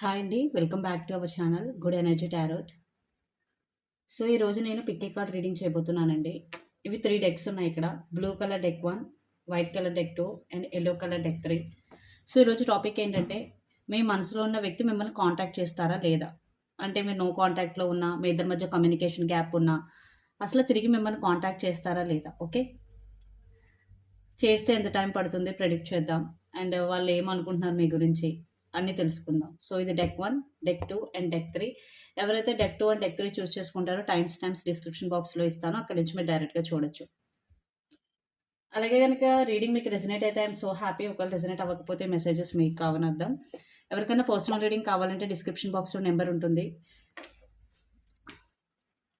Hi అండి welcome back to our channel good energy tarot. So ఈరోజు నేను పిక్కే card reading చేయబోతున్నానండి. ఇవి త్రీ డెక్స్ ఉన్నాయి ఇక్కడ. Blue colour deck one white colour deck two and yellow colour deck three. So ఈరోజు topic ఏంటంటే మీ మనసులో ఉన్న వ్యక్తి మిమ్మల్ని కాంటాక్ట్ చేస్తారా లేదా? అంటే మీరు నో కాంటాక్ట్లో ఉన్నా మీ ఇద్దరి మధ్య కమ్యూనికేషన్ గ్యాప్ ఉన్నా అసలు తిరిగి మిమ్మల్ని కాంటాక్ట్ చేస్తారా లేదా? ఓకే? చేస్తే ఎంత టైం పడుతుంది? ప్రెడిక్ట్ చేద్దాం. అండ్ వాళ్ళు ఏమనుకుంటున్నారు మీ గురించి? అన్నీ తెలుసుకుందాం. సో ఇది deck one deck two and deck three. ఎవరైతే deck two and deck three choose చేసుకుంటారో టైమ్స్ టైమ్స్ డిస్క్రిప్షన్ బాక్స్లో ఇస్తానో. అక్కడ నుంచి మీరు డైరెక్ట్గా చూడొచ్చు. అలాగే కనుక రీడింగ్ మీకు రెజినేట్ అయితే ఐఎమ్ సో హ్యాపీ. ఒకవేళ రెజినేట్ అవ్వకపోతే మెసేజెస్ మీకు కావనద్దాం ఎవరికైనా పర్సనల్ రీడింగ్ కావాలంటే డిస్క్రిప్షన్ బాక్స్లో నెంబర్ ఉంటుంది.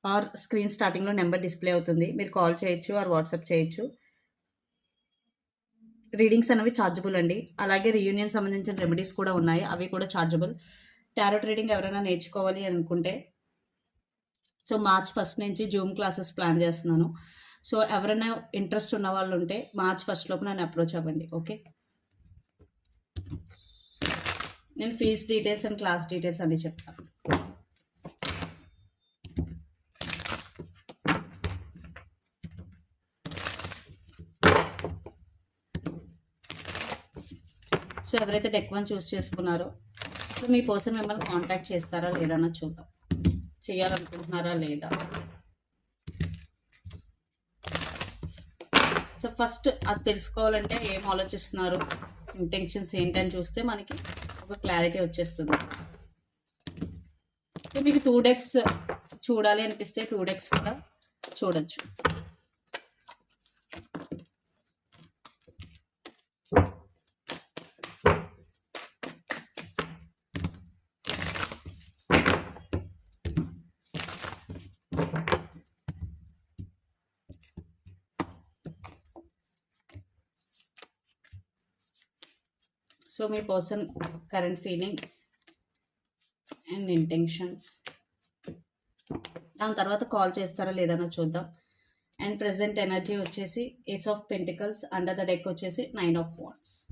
ఆర్ స్క్రీన్ స్టార్టింగ్లో నెంబర్ డిస్ప్లే అవుతుంది. మీరు కాల్ చేయొచ్చు ఆర్ వాట్సాప్ చేయొచ్చు. రీడింగ్స్ అనేవి ఛార్జబుల్ అండి. అలాగే రీయూనియన్ సంబంధించిన రెమెడీస్ కూడా ఉన్నాయి. అవి కూడా ఛార్జబుల్ టారో ట్రేడింగ్ ఎవరైనా నేర్చుకోవాలి అనుకుంటే సో మార్చ్ ఫస్ట్ నుంచి జూమ్ క్లాసెస్ ప్లాన్ చేస్తున్నాను. సో ఎవరైనా ఇంట్రెస్ట్ ఉన్న వాళ్ళు ఉంటే మార్చ్ ఫస్ట్ లోపు నన్ను అప్రోచ్ అవ్వండి ఓకే? నేను fees details and class details అన్నీ చెప్తాను. సో ఎవరైతే డెక్ వన్ చూస్ చేసుకున్నారో సో మీ పర్సన్ మిమ్మల్ని కాంటాక్ట్ చేస్తారా లేదా చూద్దాం. చేయాలనుకుంటున్నారా లేదా? సో ఫస్ట్ అది తెలుసుకోవాలంటే ఏం ఆలోచిస్తున్నారు? ఇంటెన్షన్స్ ఏంటని చూస్తే మనకి ఒక క్లారిటీ వచ్చేస్తుంది. సో మీకు టూ డెక్స్ చూడాలి అనిపిస్తే టూ డెక్స్ కూడా చూడొచ్చు. So me person current feeling and intentions. దాని తర్వాత కాల్ చేస్తారా లేదన్నా చూద్దాం. అండ్ ప్రజెంట్ ఎనర్జీ వచ్చేసి ace of pentacles under the deck వచ్చేసి నైన్ ఆఫ్ వాన్స్.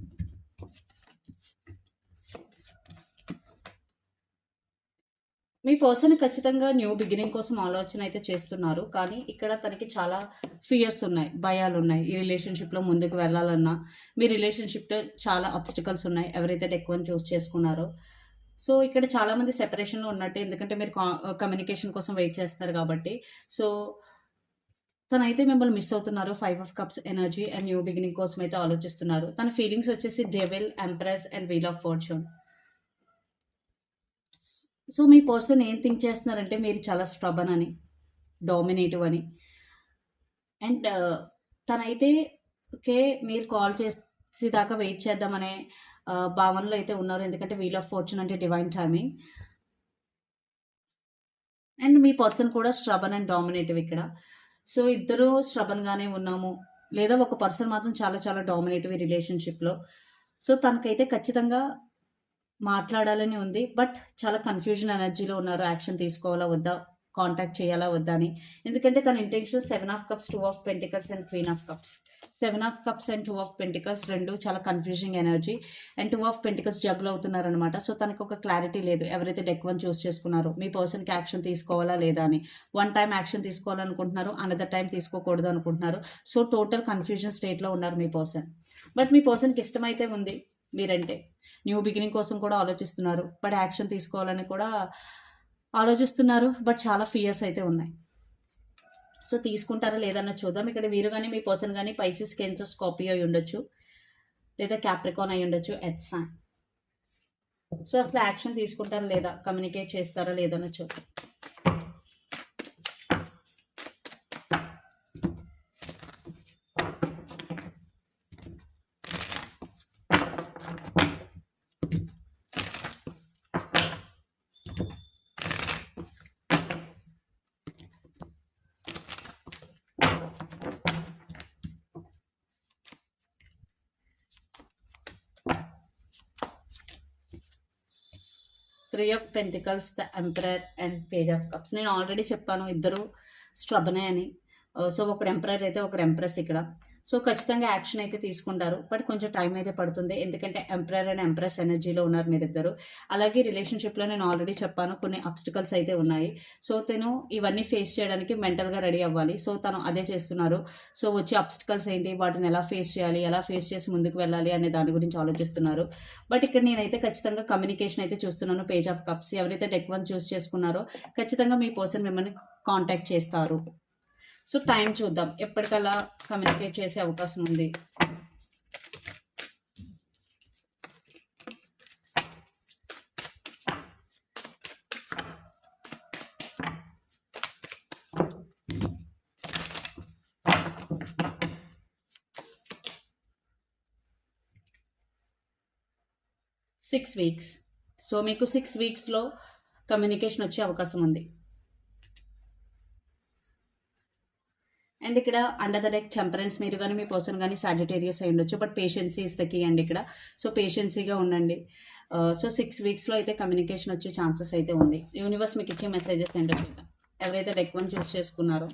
పర్సన్ ఖచ్చితంగా న్యూ బిగినింగ్ కోసం ఆలోచన అయితే చేస్తున్నారు. కానీ ఇక్కడ తనకి చాలా ఫియర్స్ ఉన్నాయి భయాలు ఉన్నాయి. ఈ రిలేషన్షిప్లో ముందుకు వెళ్ళాలన్నా మీ రిలేషన్షిప్లో చాలా అబ్స్టికల్స్ ఉన్నాయి ఎవరైతే డెక్ వన్ చూస్ చేసుకున్నారో. సో ఇక్కడ చాలామంది సెపరేషన్లో ఉన్నట్టు ఎందుకంటే మీరు కమ్యూనికేషన్ కోసం వెయిట్ చేస్తారు కాబట్టి. సో తనైతే మిమ్మల్ని మిస్ అవుతున్నారు five of cups energy and new beginning కోసం అయితే ఆలోచిస్తున్నారు. తన ఫీలింగ్స్ వచ్చేసి devil empress and wheel of fortune so me person ఏం థింక్ చేస్తున్నారంటే మీరు చాలా స్ట్రబన్ అని డామినేటివ్ అని. అండ్ తనైతే ఓకే మీరు కాల్ చేసి దాకా వెయిట్ చేద్దామనే భావనలో అయితే ఉన్నారు. ఎందుకంటే వీల్ ఆఫ్ ఫార్చ్యూన్ అంటే డివైన్ టైమింగ్ అండ్ మీ పర్సన్ కూడా స్ట్రబన్ అండ్ డామినేటివ్ ఇక్కడ. సో ఇద్దరు స్ట్రబన్గానే ఉన్నాము. లేదా ఒక పర్సన్ మాత్రం చాలా చాలా డామినేటివ్ రిలేషన్షిప్లో. సో తనకైతే ఖచ్చితంగా మాట్లాడాలని ఉంది. బట్ చాలా కన్ఫ్యూజన్ ఎనర్జీలో ఉన్నారు. యాక్షన్ తీసుకోవాలా వద్దా? కాంటాక్ట్ చేయాలా వద్దా అని. ఎందుకంటే తన intention seven of cups two of pentacles and queen of cups. Seven of cups and two of pentacles రెండు చాలా confusing energy. And two of pentacles జగ్లో అవుతున్నారనమాట సో తనకు ఒక క్లారిటీ లేదు. ఎవరైతే డెక్ వన్ చూస్ చేసుకున్నారో మీ పర్సన్కి యాక్షన్ తీసుకోవాలా లేదా అని. వన్ టైం యాక్షన్ తీసుకోవాలనుకుంటున్నారు అనదర్ టైం తీసుకోకూడదు అనుకుంటున్నారు. సో టోటల్ కన్ఫ్యూజన్ స్టేట్లో ఉన్నారు మీ పర్సన్. బట్ మీ పర్సన్కి ఇష్టమైతే ఉంది మీరంటే. న్యూ బిగినింగ్ కోసం కూడా ఆలోచిస్తున్నారు. బట్ యాక్షన్ తీసుకోవాలని కూడా ఆలోచిస్తున్నారు. బట్ చాలా ఫియర్స్ అయితే ఉన్నాయి. సో తీసుకుంటారా లేదన్న చూద్దాం. ఇక్కడ వీరు కానీ మీ పర్సన్ కానీ పైసిస్ కెన్సర్ స్కాపియో అయి ఉండొచ్చు. లేదా క్యాప్రికాన్ అయి ఉండొచ్చు. ఎట్సాన్ సో అసలు యాక్షన్ తీసుకుంటారా లేదా? కమ్యూనికేట్ చేస్తారా లేదన్న చూద్దాం three of pentacles the emperor and page of cups నేను ఆల్రెడీ చెప్పాను ఇద్దరు స్ట్రబనే అని. Uh, సో ఒకరు ఎంపరర్ అయితే ఒకరు ఎంప్రెస్ ఇక్కడ. సో ఖచ్చితంగా యాక్షన్ అయితే తీసుకుంటారు. బట్ కొంచెం టైం అయితే పడుతుంది. ఎందుకంటే ఎంప్రయర్ అండ్ ఎంప్రెస్ ఎనర్జీలో ఉన్నారు మీరిద్దరు. అలాగే రిలేషన్షిప్లో నేను ఆల్రెడీ చెప్పాను కొన్ని అబ్స్టికల్స్ అయితే ఉన్నాయి. సో తను ఇవన్నీ ఫేస్ చేయడానికి మెంటల్గా రెడీ అవ్వాలి. సో తను అదే చేస్తున్నారు. సో వచ్చే అబ్స్టికల్స్ ఏంటి? వాటిని ఎలా ఫేస్ చేయాలి? ఎలా ఫేస్ చేసి ముందుకు వెళ్ళాలి? అనే దాని గురించి ఆలోచిస్తున్నారు. బట్ ఇక్కడ నేనైతే ఖచ్చితంగా కమ్యూనికేషన్ అయితే చూస్తున్నాను. పేజ్ ఆఫ్ కప్స్ ఎవరైతే డెక్ వన్ చూస్ చేసుకున్నారో ఖచ్చితంగా మీ పర్సన్ మిమ్మల్ని కాంటాక్ట్ చేస్తారు. సో టైం చూద్దాం. ఎప్పటికల్లా కమ్యూనికేట్ చేసే అవకాశం ఉంది. సిక్స్ వీక్స్ సో మీకు సిక్స్ వీక్స్లో కమ్యూనికేషన్ వచ్చే అవకాశం ఉంది. అండ్ ఇక్కడ అండర్ ద డెక్ టెంపరెన్స్ మీరు కానీ మీ పర్సన్ కానీ సాజిటేరియస్ అయి ఉండొచ్చు. But patience is the key అండి ఇక్కడ. సో పేషెన్సీగా ఉండండి. సో సిక్స్ వీక్స్లో అయితే కమ్యూనికేషన్ వచ్చే ఛాన్సెస్ అయితే ఉంది. యూనివర్స్ మీకు ఇచ్చే మెసేజెస్ ఏంటో చూద్దాం. ఎవరైతే డెక్ వన్ చూస్ చేసుకున్నారో.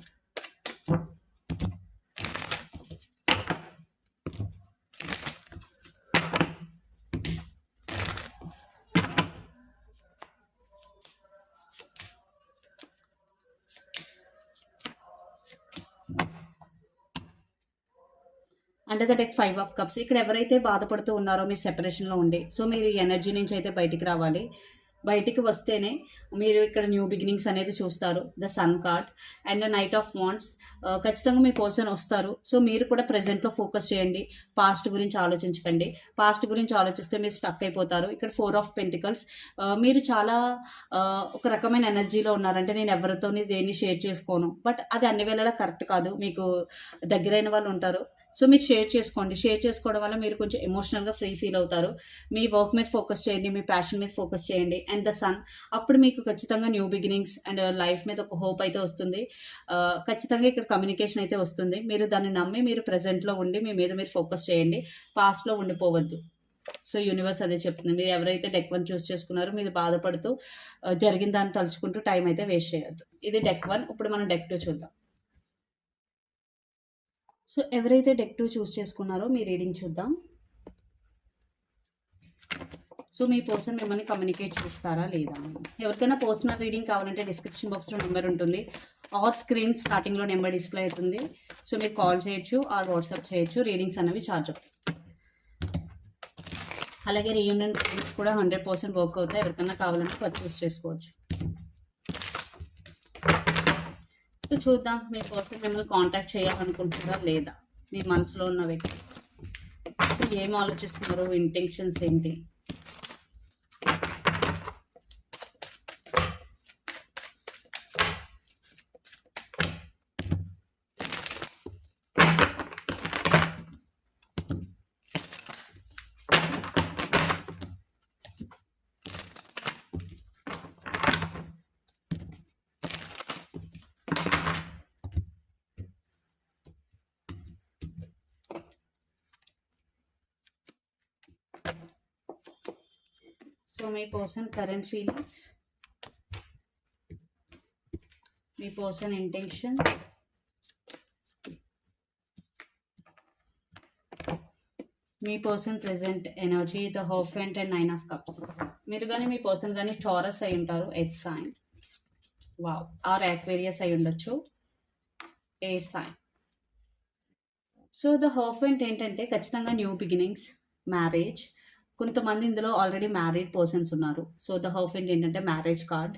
And the deck five of cups ఇక్కడ ఎవరైతే బాధపడుతూ ఉన్నారో మీ సెపరేషన్లో ఉండి. సో మీరు ఈ ఎనర్జీ నుంచి అయితే బయటికి రావాలి. బయటికి వస్తేనే మీరు ఇక్కడ న్యూ బిగినింగ్స్ అనేది చూస్తారు. The sun card and knight of wands ఖచ్చితంగా మీ పర్సన్ వస్తారు. సో మీరు కూడా ప్రజెంట్లో ఫోకస్ చేయండి. పాస్ట్ గురించి ఆలోచించకండి. పాస్ట్ గురించి ఆలోచిస్తే మీరు స్టక్ అయిపోతారు. ఇక్కడ ఫోర్ ఆఫ్ పెంటికల్స్ మీరు చాలా uh, ఒక రకమైన ఎనర్జీలో ఉన్నారంటే నేను ఎవరితోని దేన్ని షేర్ చేసుకోను. బట్ అది అన్ని వేళలా కరెక్ట్ కాదు. మీకు దగ్గరైన వాళ్ళు ఉంటారు. సో మీరు షేర్ చేసుకోండి. షేర్ చేసుకోవడం వల్ల మీరు కొంచెం ఎమోషనల్గా ఫ్రీ ఫీల్ అవుతారు. మీ వర్క్ మీద ఫోకస్ చేయండి మీ ప్యాషన్ మీద ఫోకస్ చేయండి. అండ్ ద సన్ అప్పుడు మీకు ఖచ్చితంగా న్యూ బిగినింగ్స్ అండ్ లైఫ్ మీద ఒక హోప్ అయితే వస్తుంది. ఖచ్చితంగా ఇక్కడ కమ్యూనికేషన్ అయితే వస్తుంది. మీరు దాన్ని నమ్మి మీరు ప్రజెంట్లో ఉండి మీ మీద మీరు ఫోకస్ చేయండి. పాస్ట్లో ఉండిపోవద్దు. సో యూనివర్స్ అదే చెప్తుంది. మీరు ఎవరైతే డెక్ వన్ చూస్ చేసుకున్నారో మీరు బాధపడుతూ జరిగిన దాన్ని తలుచుకుంటూ టైం అయితే వేస్ట్ చేయొద్దు. ఇది డెక్ వన్ ఇప్పుడు మనం డెక్ టూ చూద్దాం. సో ఎవరైతే డెక్ టూ చూస్ చేసుకున్నారో మీ రీడింగ్ చూద్దాం. సో మీ పర్సన్ మిమ్మల్ని కమ్యూనికేట్ చేస్తారా లేదా? ఎవరికైనా పర్సనల్ రీడింగ్ కావాలంటే డిస్క్రిప్షన్ బాక్స్లో నెంబర్ ఉంటుంది. ఆర్ స్క్రీన్ స్టార్టింగ్లో నెంబర్ డిస్ప్లే అవుతుంది. సో మీరు కాల్ చేయొచ్చు ఆర్ వాట్సాప్ చేయొచ్చు. రీడింగ్స్ అనేవి ఛార్జ్ అలాగే రీయూనియన్ రీడింగ్స్ కూడా హండ్రెడ్ పర్సెంట్ వర్క్ అవుతాయి. ఎవరికైనా కావాలంటే పర్చేస్ చేసుకోవచ్చు. సో చూద్దాం మీ పర్సన్ మిమ్మల్ని కాంటాక్ట్ చేయాలనుకుంటున్నారా లేదా? మీ మనసులో ఉన్న వ్యక్తి. సో ఏం ఆలోచిస్తున్నారు? ఇంటెన్షన్స్ ఏంటి? సో మీ పర్సన్ కరెంట్ ఫీలింగ్స్ మీ person intention me person present energy the hierophant and nine of cups మీరు కానీ మీ పర్సన్ కానీ టారస్ అయి ఉంటారు earth sign wow or Aquarius అయి ఉండొచ్చు air sign so the hierophant ఏంటంటే ఖచ్చితంగా న్యూ బిగినింగ్స్ మ్యారేజ్ కొంతమంది ఇందులో ఆల్రెడీ మ్యారీడ్ పర్సన్స్ ఉన్నారు. సో ద హోఫెంట్ ఏంటంటే మ్యారేజ్ కార్డ్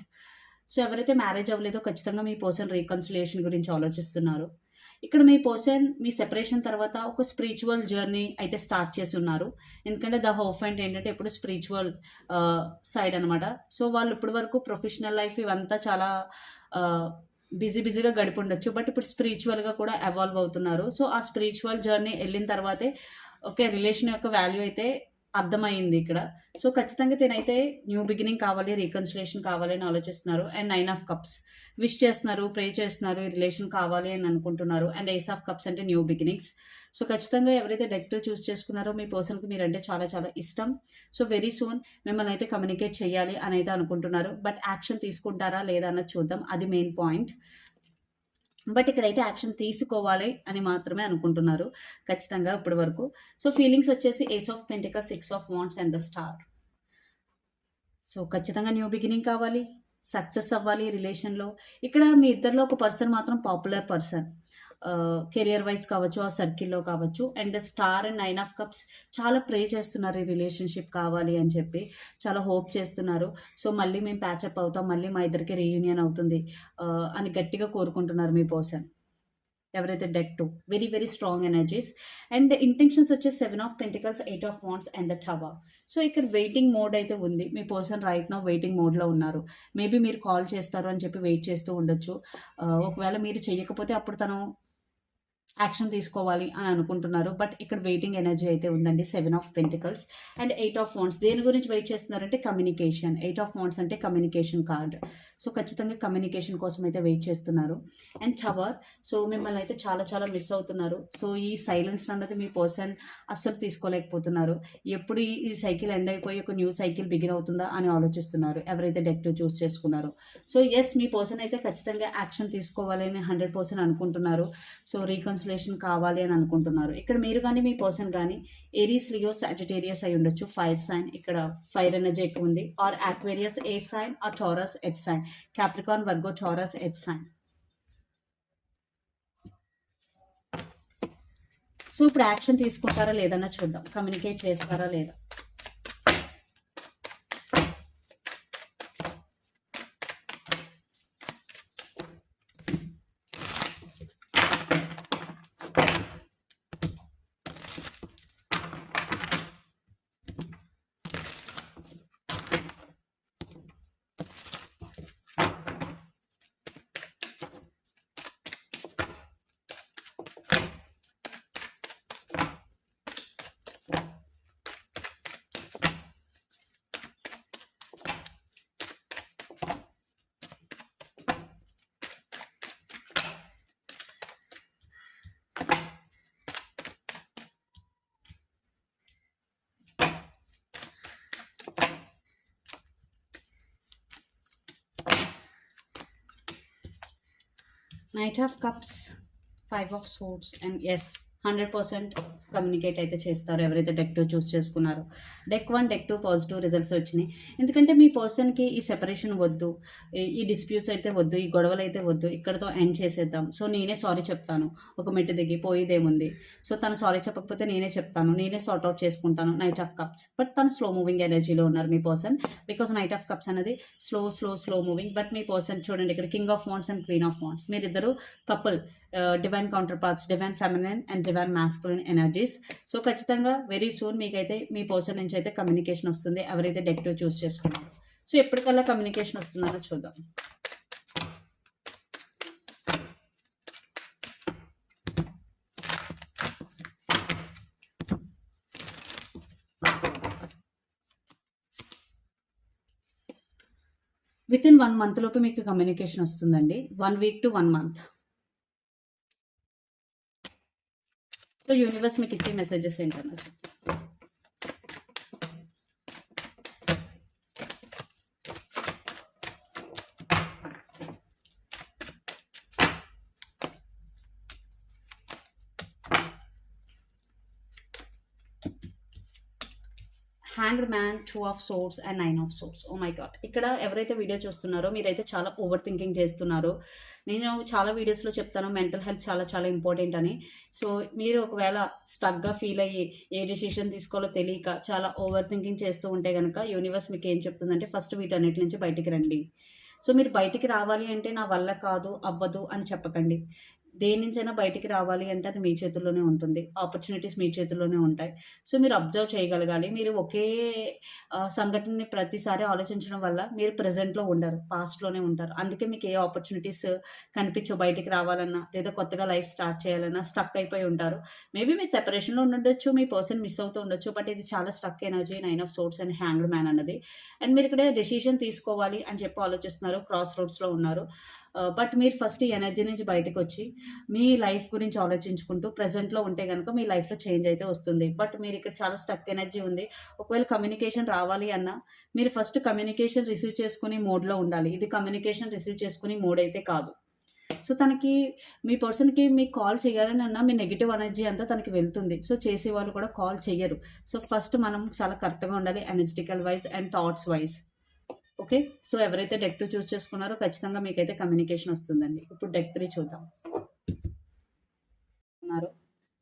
సో ఎవరైతే మ్యారేజ్ అవ్వలేదో ఖచ్చితంగా మీ పర్సన్ రీకన్సిలియేషన్ గురించి ఆలోచిస్తున్నారు. ఇక్కడ మీ పర్సన్ మీ సెపరేషన్ తర్వాత ఒక స్పిరిచువల్ జర్నీ అయితే స్టార్ట్ చేసి ఉన్నారు. ఎందుకంటే ద హోఫ్ అండ్ ఏంటంటే ఇప్పుడు స్పిరిచువల్ సైడ్ అనమాట సో వాళ్ళు ఇప్పటి వరకు ప్రొఫెషనల్ లైఫ్ ఇవంతా చాలా uh, బిజీ బిజీగా గడిపి ఉండొచ్చు బట్ ఇప్పుడు స్పిరిచువల్గా కూడా ఎవాల్వ్ అవుతున్నారు. సో ఆ స్పిరిచువల్ జర్నీ వెళ్ళిన తర్వాతే ఓకే రిలేషన్ యొక్క వాల్యూ అయితే అర్థమైంది ఇక్కడ. సో ఖచ్చితంగా తినైతే న్యూ బిగినింగ్ కావాలి రీకన్సిలేషన్ కావాలి అని ఆలోచిస్తున్నారు. And nine of cups. Wish చేస్తున్నారు ప్రే చేస్తున్నారు ఈ రిలేషన్ కావాలి అని అనుకుంటున్నారు. అండ్ ఏస్ ఆఫ్ కప్స్ అంటే న్యూ బిగినింగ్స్. సో ఖచ్చితంగా ఎవరైతే డెక్టర్ చూస్ చేసుకున్నారో మీ పర్సన్కి మీరంటే చాలా చాలా ఇష్టం. సో వెరీ సూన్ మిమ్మల్ని అయితే కమ్యూనికేట్ చేయాలి అని అయితే అనుకుంటున్నారు. బట్ యాక్షన్ తీసుకుంటారా లేదా అన్నది చూద్దాం. అది మెయిన్ పాయింట్. బట్ ఇక్కడైతే యాక్షన్ తీసుకోవాలి అని మాత్రమే అనుకుంటున్నారు ఖచ్చితంగా ఇప్పటి వరకు. సో ఫీలింగ్స్ వచ్చేసి ace of pentacle six of wands and the star so ఖచ్చితంగా న్యూ బిగినింగ్ కావాలి సక్సెస్ అవ్వాలి రిలేషన్లో ఇక్కడ మీ ఇద్దరిలో ఒక పర్సన్ మాత్రం పాపులర్ పర్సన్ కెరియర్ వైజ్ కావచ్చు ఆ సర్కిల్లో కావచ్చు. And star and nine of cups చాలా ప్రే చేస్తున్నారు ఈ రిలేషన్షిప్ కావాలి అని చెప్పి. చాలా హోప్ చేస్తున్నారు. సో మళ్ళీ మేము ప్యాచప్ అవుతాం. మళ్ళీ మా ఇద్దరికి రీయూనియన్ అవుతుంది. అని గట్టిగా కోరుకుంటున్నారు మీ పర్సన్ ఎవరైతే deck two very very strong energies and intentions వచ్చే seven of pentacles eight of wands and the tower so ఇక్కడ వెయిటింగ్ మోడ్ అయితే ఉంది. మీ పర్సన్ రైట్ నో వెయిటింగ్ మోడ్లో ఉన్నారు. మేబీ మీరు కాల్ చేస్తారు అని చెప్పి వెయిట్ చేస్తూ ఉండొచ్చు. ఒకవేళ మీరు చేయకపోతే అప్పుడు తను యాక్షన్ తీసుకోవాలి అని అనుకుంటున్నారు. బట్ ఇక్కడ వెయిటింగ్ ఎనర్జీ అయితే ఉందండి. Seven of pentacles and eight of wands. దేని గురించి వెయిట్ చేస్తున్నారంటే కమ్యూనికేషన్. ఎయిట్ ఆఫ్ వాన్స్ అంటే కమ్యూనికేషన్ కార్డ్. సో ఖచ్చితంగా కమ్యూనికేషన్ కోసం అయితే వెయిట్ చేస్తున్నారు. అండ్ టవర్ సో మిమ్మల్ని అయితే చాలా చాలా మిస్ అవుతున్నారు. సో ఈ సైలెన్స్ అన్నది మీ పర్సన్ అస్సలు తీసుకోలేకపోతున్నారు. ఎప్పుడు ఈ- సైకిల్ ఎండ్ అయిపోయి ఒక న్యూ సైకిల్ బిగిన్ అవుతుందా అని ఆలోచిస్తున్నారు. ఎవరైతే డెక్ట్ చూస్ చేసుకున్నారో. సో ఎస్ మీ పర్సన్ అయితే ఖచ్చితంగా యాక్షన్ తీసుకోవాలని హండ్రెడ్ పర్సెంట్ అనుకుంటున్నారు. సో రీకన్సిలేషన్ కావాలి అని అనుకుంటున్నారు. ఇక్కడ మీరు కానీ మీ పర్సన్ కానీ ఏరీస్ లియో సాజిటేరియస్ అయి ఉండొచ్చు. ఫైర్ సైన్ ఇక్కడ ఫైర్ ఎనర్జీ ఎక్కువ ఉంది. Or Aquarius air sign or Taurus earth sign Capricorn Virgo Taurus earth sign so ఇప్పుడు యాక్షన్ తీసుకుంటారా లేదన్నా చూద్దాం. కమ్యూనికేట్ చేస్తారా లేదా? Knight of Cups, Five of Swords, and yes, 100% communicate అయితే చేస్తారు ఎవరైతే డెక్ టూ చూస్ చేసుకున్నారో. Deck one deck two positive results వచ్చినాయి. ఎందుకంటే మీ పర్సన్కి ఈ సెపరేషన్ వద్దు ఈ- డిస్ప్యూట్స్ అయితే వద్దు ఈ గొడవలు అయితే వద్దు ఇక్కడతో ఎండ్ చేసేద్దాం. సో నేనే సారీ చెప్తాను. ఒక మెట్టు దిగి పోయేదేముంది? సో తను సారీ చెప్పకపోతే నేనే చెప్తాను. నేనే సార్ట్ అవుట్ చేసుకుంటాను. నైట్ ఆఫ్ కప్స్ బట్ తను స్లో మూవింగ్ ఎనర్జీలో ఉన్నారు మీ person because knight of cups అనేది slow slow slow moving but me person చూడండి ఇక్కడ king of wands and queen of wands మీరిద్దరు couple divine counterparts divine feminine and divine masculine energies so ఖచ్చితంగా very soon మీకైతే మీ person నుంచి అయితే communication వస్తుంది. ఎవరైతే డెక్టివ్ చూస్ చేసుకున్నారో సో ఎప్పటికల్లా కమ్యూనికేషన్ వస్తుందో చూద్దాం. విత్ ఇన్ వన్ మంత్ లోపు మీకు కమ్యూనికేషన్ వస్తుందండి. One week to one month so universe మీకు ఇచ్చే మెసేజెస్ ఏంటన్నా చెప్తాను old man two of swords and nine of swords oh my god ఇక్కడ ఎవరైతే వీడియో చూస్తున్నారో మీరైతే చాలా ఓవర్ థింకింగ్ చేస్తున్నారు నేను చాలా వీడియోస్లో చెప్తాను మెంటల్ హెల్త్ చాలా చాలా ఇంపార్టెంట్ అని. సో మీరు ఒకవేళ స్టక్గా ఫీల్ అయ్యి ఏ డెసిషన్ తీసుకోవాలో తెలియక చాలా ఓవర్ థింకింగ్ చేస్తూ ఉంటే కనుక యూనివర్స్ మీకు ఏం చెప్తుందంటే ఫస్ట్ వీటన్నిటి నుంచి బయటికి రండి. సో మీరు బయటికి రావాలి అంటే నా వల్ల కాదు అవ్వదు అని చెప్పకండి. దేని నుంచైనా బయటికి రావాలి అంటే అది మీ చేతుల్లోనే ఉంటుంది. ఆపర్చునిటీస్ మీ చేతుల్లోనే ఉంటాయి. సో మీరు అబ్జర్వ్ చేయగలగాలి. మీరు ఒకే సంఘటనని ప్రతిసారి ఆలోచించడం వల్ల మీరు ప్రజెంట్లో ఉండరు. పాస్ట్లోనే ఉంటారు. అందుకే మీకు ఏ ఆపర్చునిటీస్ కనిపించో బయటికి రావాలన్నా లేదా కొత్తగా లైఫ్ స్టార్ట్ చేయాలన్నా స్టక్ అయిపోయి ఉంటారు. మేబీ మీ సెపరేషన్లో ఉండొచ్చు మీ పర్సన్ మిస్ అవుతూ ఉండొచ్చు బట్ ఇది చాలా stuck energy nine of swords and hanged man అన్నది. అండ్ మీరు ఇక్కడ డెసిషన్ తీసుకోవాలి అని చెప్పి ఆలోచిస్తున్నారు. క్రాస్ రోడ్స్లో ఉన్నారు. బట్ మీరు ఫస్ట్ ఈ ఎనర్జీ నుంచి బయటకు వచ్చి మీ లైఫ్ గురించి ఆలోచించుకుంటూ ప్రజెంట్లో ఉంటే కనుక మీ లైఫ్లో చేంజ్ అయితే వస్తుంది. బట్ మీరు ఇక్కడ చాలా స్టక్ ఎనర్జీ ఉంది. ఒకవేళ కమ్యూనికేషన్ రావాలి అన్నా మీరు ఫస్ట్ కమ్యూనికేషన్ రిసీవ్ చేసుకునే మోడ్లో ఉండాలి. ఇది కమ్యూనికేషన్ రిసీవ్ చేసుకునే మోడ్ అయితే కాదు. సో తనకి మీ పర్సన్‌కి మీకు కాల్ చేయాలని అన్నా మీ నెగిటివ్ ఎనర్జీ అంతా తనకి వెళ్తుంది. సో చేసేవాళ్ళు కూడా కాల్ చేయరు. సో ఫస్ట్ మనం చాలా కరెక్ట్‌గా ఉండాలి energetically wise and thoughts wise. Okay. So ఎవరైతే డెక్ టూ చూస్ చేసుకున్నారో ఖచ్చితంగా మీకైతే కమ్యూనికేషన్ వస్తుందండి. ఇప్పుడు డెక్ త్రీ చూద్దాం. ఉన్నారు.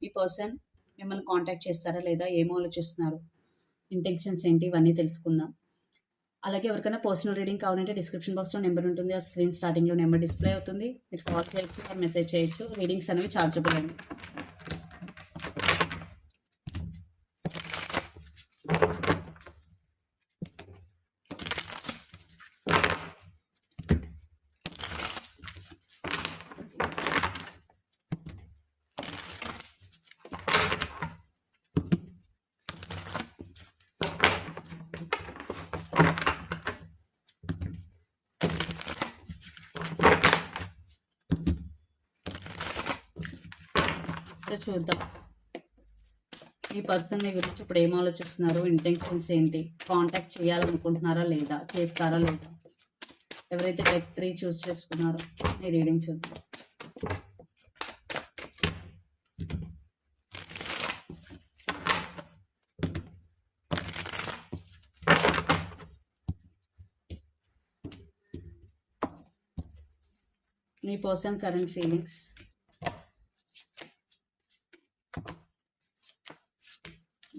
మీ పర్సన్ మిమ్మల్ని కాంటాక్ట్ చేస్తారా లేదా? ఏం ఆలోచిస్తున్నారు? ఇంటెన్షన్స్ ఏంటి? ఇవన్నీ తెలుసుకుందాం. అలాగే ఎవరికైనా పర్సనల్ రీడింగ్ కావాలంటే డిస్క్రిప్షన్ బాక్స్‌లో నెంబర్ ఉంటుంది. ఆ స్క్రీన్ స్టార్టింగ్‌లో నెంబర్ డిస్‌ప్లే అవుతుంది. మీరు కాల్ చేయొచ్చు మెసేజ్ చేయొచ్చు. రీడింగ్స్ అనేవి చార్జబుల్ అండి. ఏంటో చూద్దాం. మీ పర్సన్ మీ గురించి ఇప్పుడు ఏం ఆలోచిస్తున్నారు? ఇంటెన్షన్స్ ఏంటి? కాంటాక్ట్ చేయాలనుకుంటున్నారా లేదా? చేస్తారా లేదా? ఎవరైతే టెక్ త్రీ చూస్ చేసుకున్నారో మీ రీడింగ్ చూద్దాం. మీ పర్సన్ కరెంట్ ఫీలింగ్స్.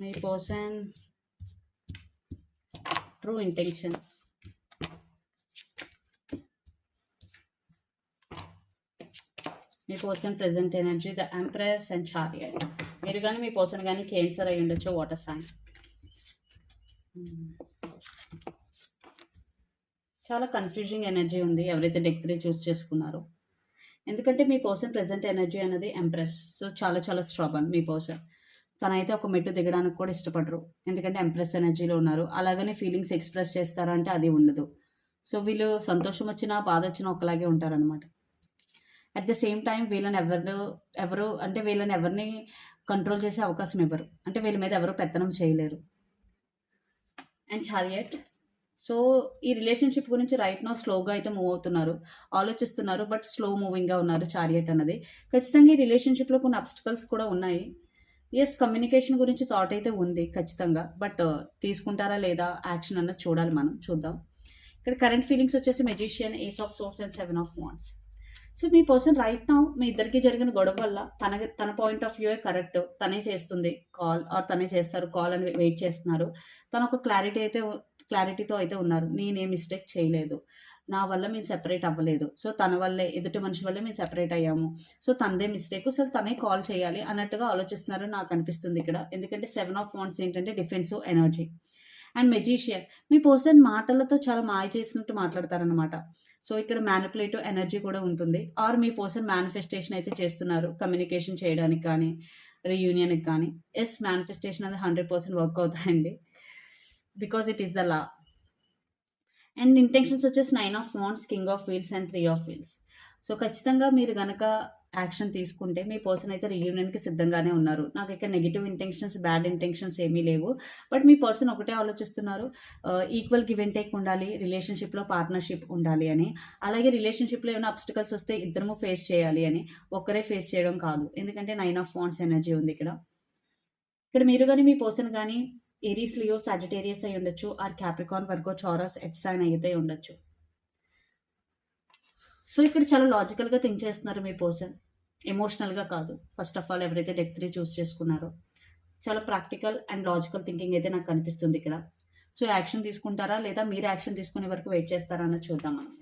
మీ person true intentions me person present energy the empress and chariot. మీరు కానీ మీ పర్సన్ కానీ క్యాన్సర్ అయి ఉండొచ్చు వాటర్ సైన్. చాలా కన్‌ఫ్యూజింగ్ ఎనర్జీ ఉంది. ఎవరైతే డెక్ 3 చూజ్ చేసుకున్నారో. ఎందుకంటే మీ పర్సన్ ప్రజెంట్ ఎనర్జీ అనేది ఎంప్రెస్. సో చాలా చాలా స్ట్రాబన్ మీ పర్సన్. తనైతే ఒక మెట్టు దిగడానికి కూడా ఇష్టపడరు. ఎందుకంటే ఎంప్రెస్ ఎనర్జీలో ఉన్నారు. అలాగనే ఫీలింగ్స్ ఎక్స్‌ప్రెస్ చేస్తారంటే అది ఉండదు. సో వీళ్ళు సంతోషం వచ్చినా, బాధ వచ్చినా ఒకలాగే ఉంటారనమాట. అట్ ద సేమ్ టైం వీళ్ళని ఎవరు ఎవరు అంటే వీళ్ళని ఎవరిని కంట్రోల్ చేసే అవకాశం ఇవ్వరు. అంటే వీళ్ళ మీద ఎవరు పెత్తనం చేయలేరు. And chariot. సో ఈ రిలేషన్‌షిప్ గురించి రైట్ నో స్లోగా అయితే మూవ్ అవుతున్నారు. ఆలోచిస్తున్నారు. బట్ స్లో మూవింగ్‌గా ఉన్నారు చారియట్ అన్నది. ఖచ్చితంగా ఈ రిలేషన్‌షిప్‌లో కొన్ని అబ్స్టికల్స్ కూడా ఉన్నాయి. ఎస్ కమ్యూనికేషన్ గురించి థాట్ అయితే ఉంది ఖచ్చితంగా. బట్ uh, తీసుకుంటారా లేదా? యాక్షన్ అన్నది చూడాలి మనం. చూద్దాం. ఇక్కడ కరెంట్ ఫీలింగ్స్ వచ్చేసి magician, ace of swords and seven of wands so me person right now మీ ఇద్దరికీ జరిగిన గొడవ వల్ల తన తన పాయింట్ ఆఫ్ వ్యూ కరెక్ట్. తనే చేస్తుంది కాల్ ఆర్ తనే చేస్తారు కాల్ అని వెయిట్ చేస్తున్నారు. తన ఒక క్లారిటీ అయితే క్లారిటీతో అయితే ఉన్నారు. నేనే మిస్టేక్ చేయలేదు. నా వల్ల మేము సెపరేట్ అవ్వలేదు. సో తన వల్లే ఎదుటి మనిషి వల్లే మేము సెపరేట్ అయ్యాము. సో తనదే మిస్టేక్. సో తనే కాల్ చేయాలి అన్నట్టుగా ఆలోచిస్తున్నారని నాకు అనిపిస్తుంది ఇక్కడ. ఎందుకంటే సెవెన్ ఆఫ్ పాయింట్స్ ఏంటంటే డిఫెన్సివ్ ఎనర్జీ. అండ్ మెజిషియన్ మీ పర్సన్ మాటలతో చాలా మాయ చేసినట్టు మాట్లాడతారనమాట. సో ఇక్కడ మ్యానిపులేటివ్ ఎనర్జీ కూడా ఉంటుంది. ఆర్ మీ పర్సన్ మేనిఫెస్టేషన్ అయితే చేస్తున్నారు. కమ్యూనికేషన్ చేయడానికి కానీ, రీయూనియన్‌కి కానీ. ఎస్ మేనిఫెస్టేషన్ అనేది 100% వర్క్ అవుతాయండి. Because it is the law. And intentions వచ్చేసి nine of wands king of wheels and three of wheels. So ఖచ్చితంగా మీరు గనక యాక్షన్ తీసుకుంటే మీ పర్సన్ అయితే రీయూనియన్‌కి సిద్ధంగానే ఉన్నారు. నాకు ఇక్కడ నెగిటివ్ ఇంటెన్షన్స్, బ్యాడ్ ఇంటెన్షన్స్ ఏమీ లేవు. బట్ మీ పర్సన్ ఒకటే ఆలోచిస్తున్నారు. ఈక్వల్ గివ్ అండ్ టేక్ ఉండాలి. రిలేషన్‌షిప్‌లో పార్ట్నర్‌షిప్ ఉండాలి అని. అలాగే రిలేషన్‌షిప్‌లో ఏమైనా అబ్స్టికల్స్ వస్తే ఇద్దరము ఫేస్ చేయాలి అని. ఒక్కరే ఫేస్ చేయడం కాదు. ఎందుకంటే నైన్ ఆఫ్ వాండ్స్ ఎనర్జీ ఉంది ఇక్కడ. ఇక్కడ మీరు కానీ మీ పర్సన్ కానీ ఏరీస్, లియో, సాజిటేరియస్ అయి ఉండొచ్చు. Or Capricorn Virgo, Taurus earth అయితే ఉండొచ్చు. సో ఇక్కడ చాలా లాజికల్‌గా థింక్ చేస్తున్నారు మీ పర్సన్. ఎమోషనల్‌గా కాదు. ఫస్ట్ ఆఫ్ ఆల్ ఎవరైతే డెక్ త్రీ చూస్ చేసుకున్నారో. చాలా ప్రాక్టికల్ అండ్ లాజికల్ థింకింగ్ అయితే నాకు కనిపిస్తుంది ఇక్కడ. సో యాక్షన్ తీసుకుంటారా? లేదా మీరు యాక్షన్ తీసుకునే వరకు వెయిట్ చేస్తారా అన్నది చూద్దాం మనం.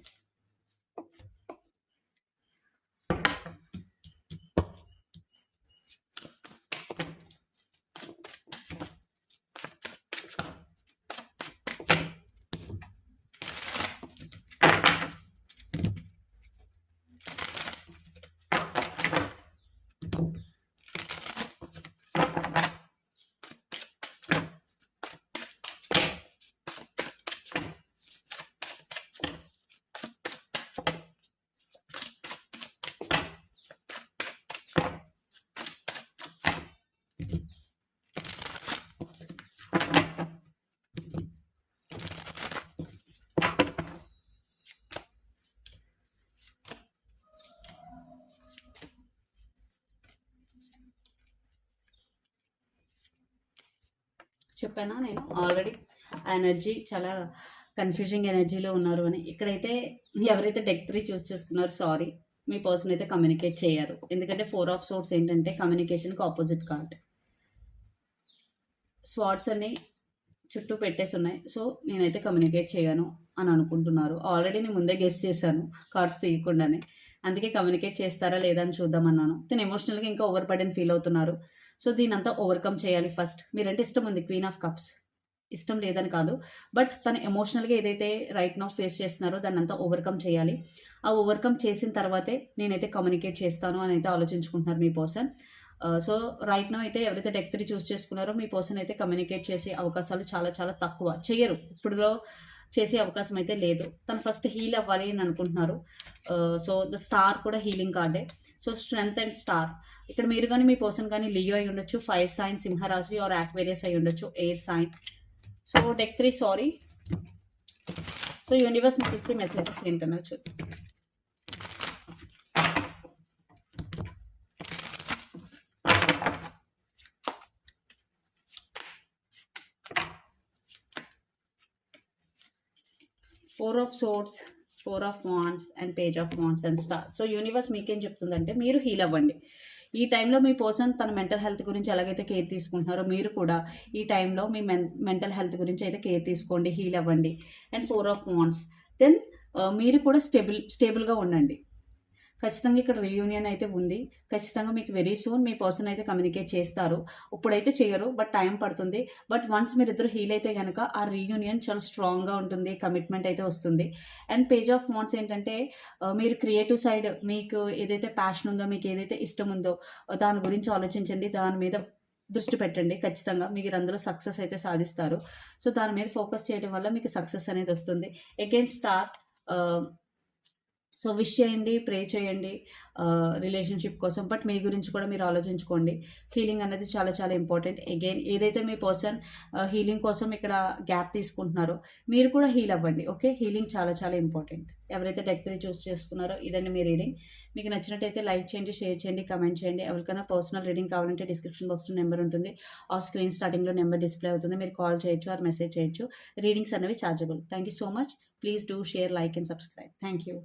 చెప్పానా నేను? ఆల్రెడీ ఆ ఎనర్జీ చాలా కన్ఫ్యూజింగ్ ఎనర్జీలో ఉన్నారు అని. ఇక్కడైతే ఎవరైతే డెక్ త్రీ చూస్ చేసుకున్నారో సారీ మీ పర్సన్ అయితే కమ్యూనికేట్ చేయరు. ఎందుకంటే ఫోర్ ఆఫ్ సోర్స్ ఏంటంటే కమ్యూనికేషన్కి ఆపోజిట్ కార్డ్ స్వాట్స్ అన్ని చుట్టూ పెట్టేసి ఉన్నాయి. సో నేనైతే కమ్యూనికేట్ చేయను అని అనుకుంటున్నారు. ఆల్రెడీ నేను ముందే గెస్ట్ చేశాను కార్డ్స్ తీయకుండానే. అందుకే కమ్యూనికేట్ చేస్తారా లేదా అని చూద్దామన్నాను. తను ఎమోషనల్గా ఇంకా ఓవర్ పడని ఫీల్ అవుతున్నారు. సో దీని అంతా ఓవర్కమ్ చేయాలి ఫస్ట్ మీరంటే ఇష్టం ఉంది క్వీన్ ఆఫ్ కప్స్ ఇష్టం లేదని కాదు. బట్ తను ఎమోషనల్గా ఏదైతే రైట్ నౌ ఫేస్ చేస్తున్నారో దాన్ని అంతా ఓవర్కమ్ చేయాలి. ఆ ఓవర్కమ్ చేసిన తర్వాతే నేనైతే కమ్యూనికేట్ చేస్తాను అని అయితే ఆలోచించుకుంటున్నారు మీ పర్సన్ సో రైట్ నో అయితే ఎవరైతే డెక్ త్రీ చూస్ చేసుకున్నారో మీ పర్సన్ అయితే కమ్యూనికేట్ చేసే అవకాశాలు చాలా చాలా తక్కువ. చేయరు ఇప్పుడులో చేసే అవకాశం అయితే లేదు. తను ఫస్ట్ హీల్ అవ్వాలి అని అనుకుంటున్నారు. సో ద స్టార్ కూడా హీలింగ్ కార్డే సో స్ట్రెంగ్త్ అండ్ స్టార్ ఇక్కడ మీరు కానీ మీ పర్సన్ కానీ లియో అయి ఉండొచ్చు ఫైర్ సైన్ సింహరాశి ఆర్ యాక్వేరియస్ అయి ఉండొచ్చు air sign so deck three sorry so universe మీకు ఇచ్చే మెసేజెస్ ఏంటన్నా చూద్దాం. Four of swords four of wands and page of wands and star. So universe మీకేం చెప్తుందంటే మీరు హీల్ అవ్వండి. ఈ టైంలో మీ పర్సన్ తన మెంటల్ హెల్త్ గురించి ఎలాగైతే కేర్ తీసుకుంటున్నారో మీరు కూడా ఈ టైంలో మీ మెన్ మెంటల్ హెల్త్ గురించి అయితే కేర్ తీసుకోండి హీల్ అవ్వండి. And four of wands. Then మీరు కూడా స్టేబుల్ స్టేబుల్గా ఉండండి. ఖచ్చితంగా ఇక్కడ రీయూనియన్ అయితే ఉంది. ఖచ్చితంగా మీకు వెరీ సూన్ మీ పర్సన్ అయితే కమ్యూనికేట్ చేస్తారు. ఇప్పుడైతే చేయరు బట్ టైం పడుతుంది. బట్ వన్స్ మీరు ఇద్దరు హీల్ అయితే కనుక ఆ రీయూనియన్ చాలా స్ట్రాంగ్గా ఉంటుంది కమిట్మెంట్ అయితే వస్తుంది. అండ్ పేజ్ ఆఫ్ వాన్స్ ఏంటంటే మీరు క్రియేటివ్ సైడ్ మీకు ఏదైతే ప్యాషన్ ఉందో మీకు ఏదైతే ఇష్టం ఉందో దాని గురించి ఆలోచించండి. దాని మీద దృష్టి పెట్టండి. ఖచ్చితంగా మీరు అందులో సక్సెస్ అయితే సాధిస్తారు. సో దాని మీద ఫోకస్ చేయడం వల్ల మీకు సక్సెస్ అనేది వస్తుంది. అగైన్ స్టార్ సో విష్ చేయండి ప్రే చేయండి రిలేషన్షిప్ కోసం. బట్ మీ గురించి కూడా మీరు ఆలోచించుకోండి. హీలింగ్ అనేది చాలా చాలా ఇంపార్టెంట్. అగైన్ ఏదైతే మీ పర్సన్ హీలింగ్ కోసం ఇక్కడ గ్యాప్ తీసుకుంటున్నారో మీరు కూడా హీల్ అవ్వండి ఓకే? హీలింగ్ చాలా చాలా ఇంపార్టెంట్. ఎవరైతే డెక్ త్రీ చూస్ చేసుకున్నారో ఇదండి మీ రీడింగ్. మీకు నచ్చినట్టయితే లైక్ చేయండి షేర్ చేయండి కమెంట్ చేయండి. ఎవరికైనా పర్సనల్ రీడింగ్ కావాలంటే డిస్క్రిప్షన్ బాక్స్లో నెంబర్ ఉంటుంది. ఆ స్క్రీన్ స్టార్టింగ్లో నెంబర్ డిస్ప్లే అవుతుంది. మీరు కాల్ చేయొచ్చు ఆర్ మెసేజ్ చేయొచ్చు. రీడింగ్స్ అనేవి chargeable. Thank you so much. Please do share like and subscribe. Thank you.